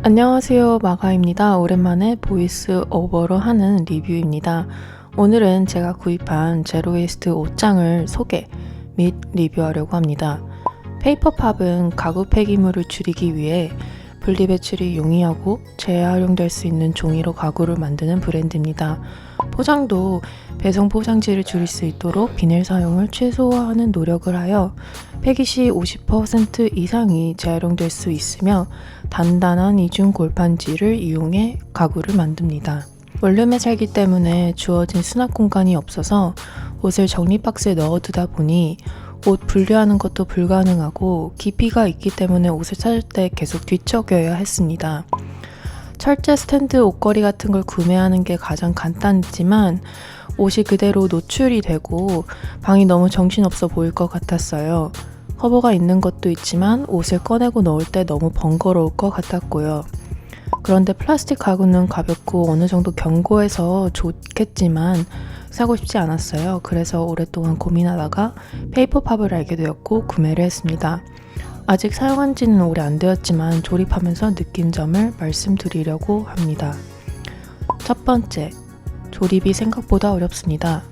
안녕하세요. 마가입니다. 오랜만에 보이스 오버로 하는 리뷰입니다. 오늘은 제가 구입한 제로웨이스트 옷장을 소개 및 리뷰하려고 합니다. 페이퍼팝은 가구 폐기물을 줄이기 위해 분리배출이 용이하고 재활용될 수 있는 종이로 가구를 만드는 브랜드입니다 포장도 배송 포장지를 줄일 수 있도록 비닐 사용을 최소화하는 노력을 하여 폐기 시 50% 이상이 재활용될 수 있으며 단단한 이중 골판지를 이용해 가구를 만듭니다. 원룸에 살기 때문에 주어진 수납 공간이 없어서 옷을 정리 박스에 넣어두다 보니 옷 분류하는 것도 불가능하고 깊이가 있기 때문에 옷을 찾을 때 계속 뒤척여야 했습니다. 철제 스탠드 옷걸이 같은 걸 구매하는 게 가장 간단했지만 옷이 그대로 노출이 되고 방이 너무 정신없어 보일 것 같았어요. 커버가 있는 것도 있지만 옷을 꺼내고 넣을 때 너무 번거로울 것 같았고요. 그런데 플라스틱 가구는 가볍고 어느 정도 견고해서 좋겠지만 사고 싶지 않았어요. 그래서 오랫동안 고민하다가 페이퍼팝을 알게 되었고 구매를 했습니다. 아직 사용한 지는 오래 안 되었지만 조립하면서 느낀 점을 말씀드리려고 합니다. 첫 번째, 조립이 생각보다 어렵습니다.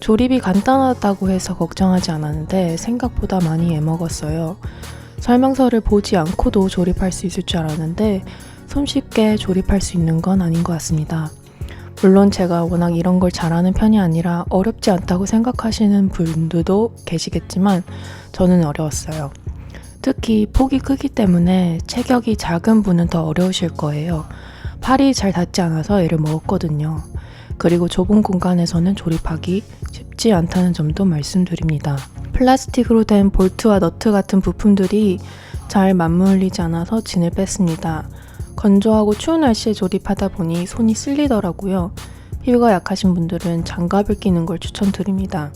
조립이 간단하다고 해서 걱정하지 않았는데 생각보다 많이 애먹었어요. 설명서를 보지 않고도 조립할 수 있을 줄 알았는데 손쉽게 조립할 수 있는 건 아닌 것 같습니다. 물론 제가 워낙 이런 걸 잘하는 편이 아니라 어렵지 않다고 생각하시는 분들도 계시겠지만 저는 어려웠어요. 특히 폭이 크기 때문에 체격이 작은 분은 더 어려우실 거예요. 팔이 잘 닿지 않아서 애를 먹었거든요. 그리고 좁은 공간에서는 조립하기 쉽지 않다는 점도 말씀드립니다. 플라스틱으로 된 볼트와 너트 같은 부품들이 잘 맞물리지 않아서 진을 뺐습니다. 건조하고 추운 날씨에 조립하다 보니 손이 쓸리더라고요. 피부가 약하신 분들은 장갑을 끼는 걸 추천드립니다.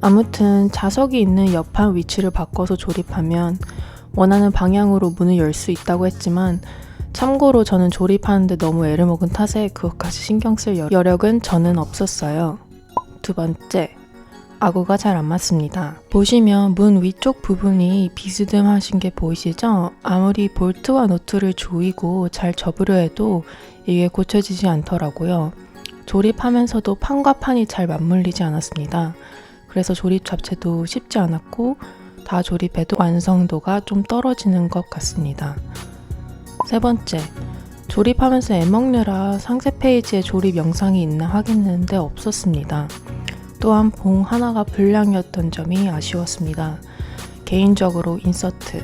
아무튼 자석이 있는 옆판 위치를 바꿔서 조립하면 원하는 방향으로 문을 열 수 있다고 했지만 참고로 저는 조립하는데 너무 애를 먹은 탓에 그것까지 신경 쓸 여- 여력은 저는 없었어요. 두 번째, 아구가 잘 안 맞습니다. 보시면 문 위쪽 부분이 비스듬하신 게 보이시죠? 아무리 볼트와 너트를 조이고 잘 접으려 해도 이게 고쳐지지 않더라고요. 조립하면서도 판과 판이 잘 맞물리지 않았습니다. 그래서 조립 자체도 쉽지 않았고 다 조립해도 완성도가 좀 떨어지는 것 같습니다. 세 번째, 조립하면서 애먹느라 상세 페이지에 조립 영상이 있나 확인했는데 없었습니다. 또한 봉 하나가 불량이었던 점이 아쉬웠습니다. 개인적으로 인서트,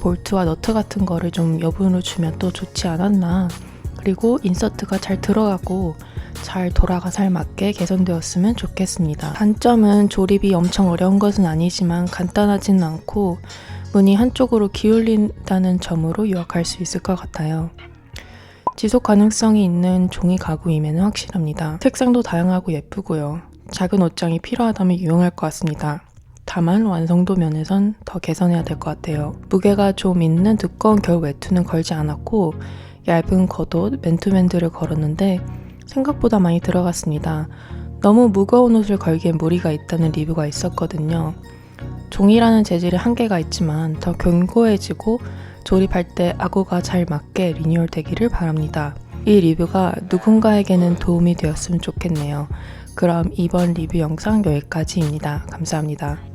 볼트와 너트 같은 거를 좀 여분으로 주면 또 좋지 않았나. 그리고 인서트가 잘 들어가고 잘 돌아가 잘 맞게 개선되었으면 좋겠습니다. 단점은 조립이 엄청 어려운 것은 아니지만 간단하지는 않고 문이 한쪽으로 기울린다는 점으로 유학할 수 있을 것 같아요. 지속 가능성이 있는 종이 가구임에는 확실합니다. 색상도 다양하고 예쁘고요. 작은 옷장이 필요하다면 유용할 것 같습니다. 다만 완성도 면에선 더 개선해야 될 것 같아요. 무게가 좀 있는 두꺼운 겨울 외투는 걸지 않았고 얇은 겉옷, 맨투맨들을 걸었는데 생각보다 많이 들어갔습니다. 너무 무거운 옷을 걸기엔 무리가 있다는 리뷰가 있었거든요. 종이라는 재질에 한계가 있지만 더 견고해지고 조립할 때 아구가 잘 맞게 리뉴얼 되기를 바랍니다. 이 리뷰가 누군가에게는 도움이 되었으면 좋겠네요. 그럼 이번 리뷰 영상 여기까지입니다. 감사합니다.